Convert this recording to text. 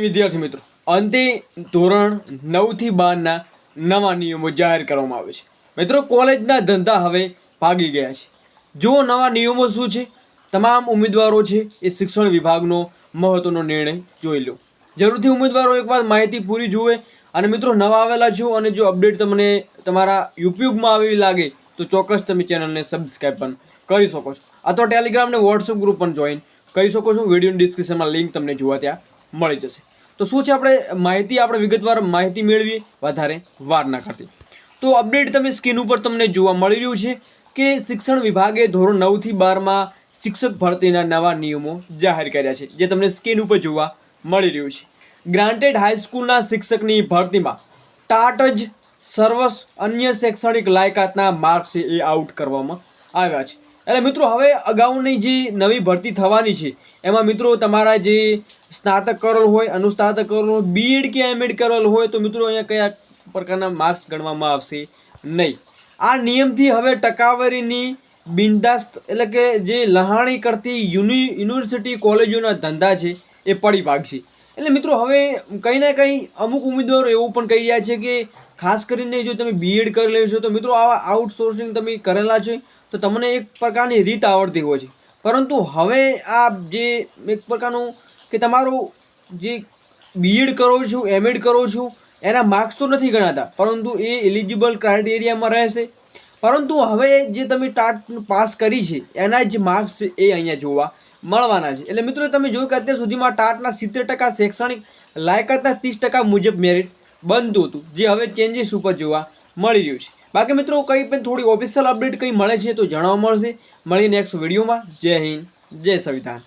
વિદ્યાર્થી મિત્રો, અંતે ધોરણ નવથી બારના નવા નિયમો જાહેર કરવામાં આવે છે. મિત્રો, કોલેજના ધંધા હવે ભાગી ગયા છે. જો નવા નિયમો શું છે? તમામ ઉમેદવારો છે એ શિક્ષણ વિભાગનો મહત્વનો નિર્ણય જોઈ લો. જરૂરથી ઉમેદવારો એકવાર માહિતી પૂરી જુએ અને મિત્રો, નવા આવેલા છો અને જો અપડેટ તમને તમારા યુટ્યુબમાં આવી લાગે તો ચોક્કસ તમે ચેનલને સબસ્ક્રાઈબ પણ કરી શકો છો. અથવા ટેલિગ્રામ ને વોટ્સઅપ ગ્રુપ પણ જોઈન કરી શકો છો. વિડીયોની ડિસ્ક્રિપ્શનમાં લિંક તમને જોવા ત્યાં મળી જશે. તો શું છે આપણે માહિતી? આપણે વિગતવાર માહિતી મેળવીએ વધારે વાર ના કરતી તો અપડેટ તમે સ્ક્રીન ઉપર તમને જોવા મળી રહ્યું છે કે શિક્ષણ વિભાગે ધોરણ નવથી બારમાં શિક્ષક ભરતીના નવા નિયમો જાહેર કર્યા છે, જે તમને સ્ક્રીન ઉપર જોવા મળી રહ્યું છે. ગ્રાન્ટેડ હાઈસ્કૂલના શિક્ષકની ભરતીમાં ટાટ જ સર્વસ અન્ય શૈક્ષણિક લાયકાતના માર્ક્સ એ આઉટ કરવામાં આવ્યા છે. એટલે મિત્રો, હવે અગાઉની જે નવી ભરતી થવાની છે, એમાં મિત્રો તમારા જે સ્નાતક કરેલ હોય, અનુસ્નાતક કરેલ હોય બીએડ કે એમએડ કરેલ હોય, તો મિત્રો અહીંયા કયા પ્રકારના માર્ક્સ ગણવામાં આવશે? નહીં. આ નિયમથી હવે ટકાવારીની બિંદાસ્ત એટલે કે જે લહાણી કરતી યુનિ, યુનિવર્સિટી કોલેજોના ધંધા છે, એ પડી ભાગશે. એટલે મિત્રો, હવે કંઈ ના કંઈ અમુક ઉમેદવારો એવું પણ કહી રહ્યા છે કે ખાસ કરીને જો તમે બીએડ કરી છો, તો મિત્રો આવા આઉટસોર્સિંગ તમે કરેલા છે, તો તમને એક પ્રકારની રીત આવડતી હોય છે. પરંતુ હવે આ જે એક પ્રકારનું કે તમારું જે બીએડ કરો છો એમએડ કરો છો, એના માર્ક્સ તો નથી ગણાતા, પરંતુ એ એલિજિબલ ક્રાઇટેરિયામાં રહેશે. પરંતુ હવે જે તમે ટાટ પાસ કરી છે, એના જે માર્ક્સ એ અહીંયા જોવા મળવાના છે. એટલે મિત્રો તમે જોયું કે અત્યાર સુધીમાં ટાટના સિત્તેર ટકા શૈક્ષણિક લાયકાતના ત્રીસ ટકા મુજબ મેરિટ બનતું હતું, જે હવે ચેન્જીસ ઉપર જોવા મળી રહ્યું છે. બાકી મિત્રો કંઈ પણ થોડી ઓફિશિયલ અપડેટ કંઈ મળે છે તો જણાવવા મળશે. મળીએ નેક્સ્ટ વિડીયોમાં. જય હિન્દ, જય સંવિધાન.